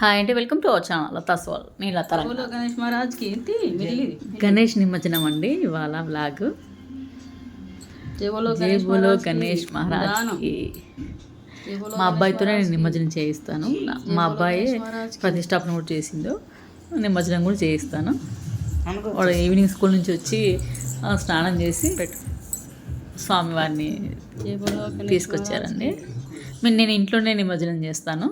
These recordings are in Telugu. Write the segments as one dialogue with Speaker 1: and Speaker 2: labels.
Speaker 1: హాయ్ అండి welcome to our channel Latha soul నేను లత
Speaker 2: గణేష్ మహారాజ్కి ఏంటి?
Speaker 1: గణేష్ నిమజ్జనం అండి ఇవాళ వ్లాగ్
Speaker 2: జై బోలో
Speaker 1: జై
Speaker 2: గణేష్
Speaker 1: బోలో
Speaker 2: మహారాజ్కి
Speaker 1: గణేష్ మహారాజ్
Speaker 2: దానం.
Speaker 1: కి
Speaker 2: జై బోలో
Speaker 1: మా అబ్బాయితోనే నేను నిమజ్జనం చేయిస్తాను. మా అబ్బాయి ప్రతిష్టాపన కూడా చేసిందో నిమజ్జనం కూడా చేయిస్తాను. వాడు ఈవినింగ్ స్కూల్ నుంచి వచ్చి స్నానం చేసి పెట్టు. స్వామివారిని తీసుకొచ్చారండి. మీరు నేను ఇంట్లోనే నిమజ్జనం చేస్తాను.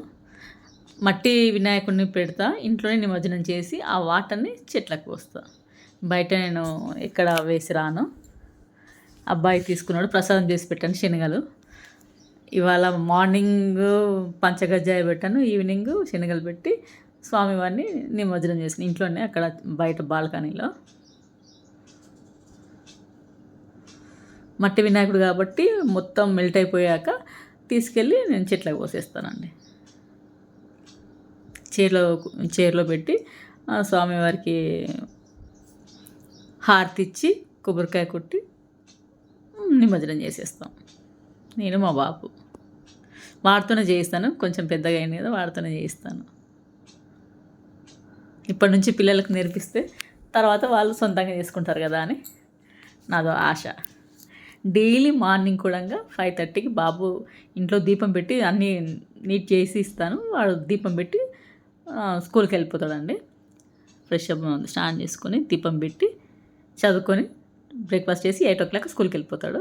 Speaker 1: మట్టి వినాయకుడిని పెడతా ఇంట్లోనే నిమజ్జనం చేసి ఆ వాటర్ని చెట్లకు పోస్తా. బయట నేను ఎక్కడ వేసి రాను. అబ్బాయి తీసుకున్నాడు ప్రసాదం చేసి పెట్టాను శనగలు. ఇవాళ మార్నింగ్ పంచగజ్జాయ పెట్టాను ఈవినింగ్ శనగలు పెట్టి స్వామివారిని నిమజ్జనం చేసిన ఇంట్లోనే అక్కడ బయట బాల్కనీలో. మట్టి వినాయకుడు కాబట్టి మొత్తం మెల్ట్ అయిపోయాక తీసుకెళ్ళి నేను చెట్లకు పోసేస్తానండి. చీరలో చీరలో పెట్టి స్వామివారికి హారతి ఇచ్చి కొబ్బరికాయ కొట్టి నిమజ్జనం చేసేస్తాం. నేను మా బాబు. వాడితోనే చేయిస్తాను. కొంచెం పెద్దగా అయింది కదా వాడితోనే చేయిస్తాను. ఇప్పటి నుంచి పిల్లలకు నేర్పిస్తే తర్వాత వాళ్ళు సొంతంగా చేసుకుంటారు కదా అని నాదో ఆశ. డైలీ మార్నింగ్ కూడా ఫైవ్ థర్టీకి బాబు ఇంట్లో దీపం పెట్టి అన్నీ నీట్ చేసి ఇస్తాను. వాడు దీపం పెట్టి స్కూల్కి వెళ్ళిపోతాడండి. ఫ్రెష్ అప్ స్నానం చేసుకొని దీపం పెట్టి చదువుకొని బ్రేక్ఫాస్ట్ చేసి ఎయిట్ ఓ క్లాక్ స్కూల్కి వెళ్ళిపోతాడు.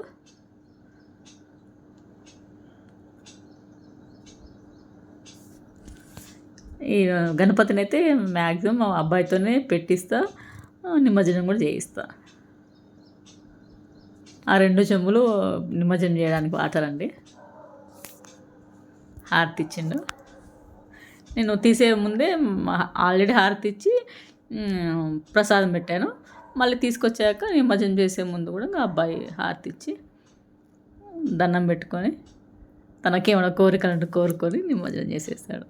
Speaker 1: ఈ గణపతిని అయితే మ్యాక్సిమం మా అబ్బాయితోనే పెట్టిస్తా నిమజ్జనం కూడా చేయిస్తా. ఆ రెండు చెంబులు నిమజ్జనం చేయడానికి వాటర్ అండి హారతి ఇచ్చిండు. నేను తీసే ముందే ఆల్రెడీ హారతి ఇచ్చి ప్రసాదం పెట్టాను. మళ్ళీ తీసుకొచ్చాక నిమజ్జనం చేసే ముందు కూడా ఇంకా అబ్బాయి హారతి ఇచ్చి దండం పెట్టుకొని తనకేమైనా కోరికలంటూ కోరుకొని నిమజ్జనం చేసేస్తాడు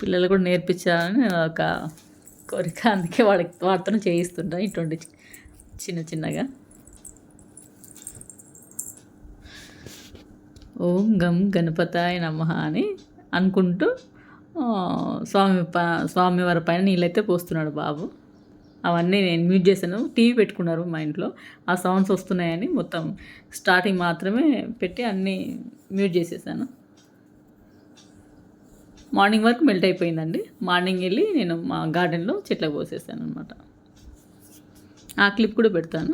Speaker 1: పిల్లలు కూడా నేర్పించాలని నేను ఒక కోరిక అందుకే వాడికి వాడితో చేయిస్తుంటా ఇటువంటి చి- చిన్న చిన్నగా. ఓం గం గణపతాయ నమ అని అనుకుంటూ స్వామి ప స్వామివారి పైన నీళ్ళైతే పోస్తున్నాడు బాబు. అవన్నీ నేను మ్యూట్ చేశాను. టీవీ పెట్టుకున్నారు మా ఇంట్లో. ఆ సౌండ్స్ వస్తున్నాయని మొత్తం స్టార్టింగ్ మాత్రమే పెట్టి అన్నీ మ్యూట్ చేసేసాను. మార్నింగ్ వరకు మెల్ట్ అయిపోయిందండి. మార్నింగ్ వెళ్ళి నేను మా గార్డెన్లో చెట్లకు పోసేసాను అనమాట ఆ క్లిప్ కూడా పెడతాను.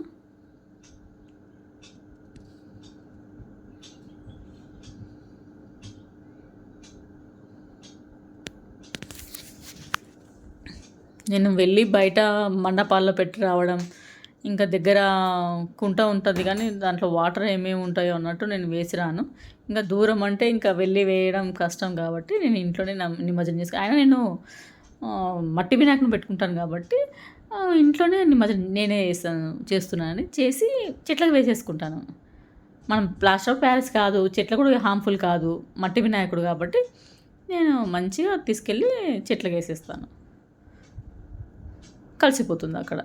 Speaker 1: నేను వెళ్ళి బయట మండపాల్లో పెట్టి రావడం ఇంకా దగ్గర కుంట ఉంటుంది కానీ దాంట్లో వాటర్ ఏమేమి ఉంటాయో అన్నట్టు నేను వేసి రాను. ఇంకా దూరం అంటే ఇంకా వెళ్ళి వేయడం కష్టం కాబట్టి నేను ఇంట్లోనే నిమజ్జనం చేసుకు అయినా నేను మట్టి వినాయకుని పెట్టుకుంటాను కాబట్టి ఇంట్లోనే నిమజ్జనం నేనే చేస్తాను చేస్తున్నానని చేసి చెట్లకు వేసేసుకుంటాను. మనం ప్లాస్టర్ ఆఫ్ ప్యారిస్ కాదు చెట్లు కూడా హార్మ్ఫుల్ కాదు మట్టి వినాయకుడు కాబట్టి నేను మంచిగా తీసుకెళ్ళి చెట్లకు వేసేస్తాను. కలిసిపోతుంది అక్కడ.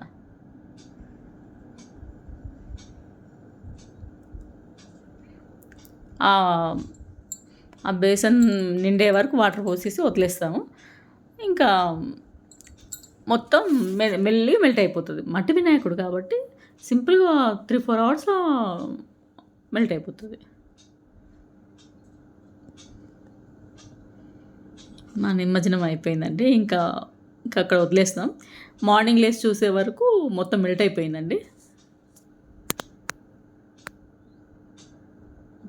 Speaker 1: ఆ బేసన్ నిండే వరకు వాటర్ పోసేసి వదిలేస్తాము. ఇంకా మొత్తం మె మెల్లి మెల్ట్ అయిపోతుంది. మట్టి వినాయకుడు కాబట్టి సింపుల్గా త్రీ ఫోర్ అవర్స్లో మెల్ట్ అయిపోతుంది. మా నిమజ్జనం అయిపోయిందండి. ఇంకా ఇంకా అక్కడ వదిలేస్తాం. మార్నింగ్ లేసి చూసే వరకు మొత్తం మెల్ట్ అయిపోయిందండి.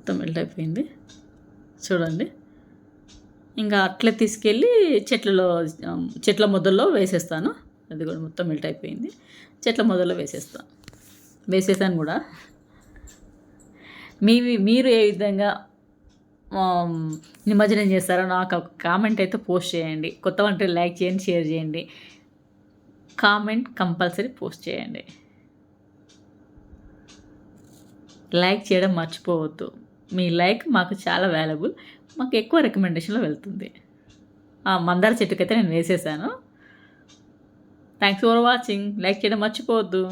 Speaker 1: మొత్తం మెల్ట్ అయిపోయింది. చూడండి. ఇంకా అట్లే తీసుకెళ్ళి చెట్లలో చెట్ల మొదల్లో వేసేస్తాను. అది కూడా మొత్తం మెల్ట్ అయిపోయింది. చెట్ల మొదల్లో వేసేస్తాను వేసేసాను కూడా. మీ మీరు ఏ విధంగా నిమజ్జనం చేస్తారో నాకు ఒక కామెంట్ అయితే పోస్ట్ చేయండి. కొత్త వంటలు లైక్ చేయండి షేర్ చేయండి. కామెంట్ కంపల్సరీ పోస్ట్ చేయండి. లైక్ చేయడం మర్చిపోవద్దు. మీ లైక్ మాకు చాలా వాల్యుబుల్. మాకు ఎక్కువ రికమెండేషన్లో వెళ్తుంది. ఆ మందార చెట్టుకైతే నేను వేసేసాను. Thanks for watching. లైక్ చేయడం మర్చిపోవద్దు.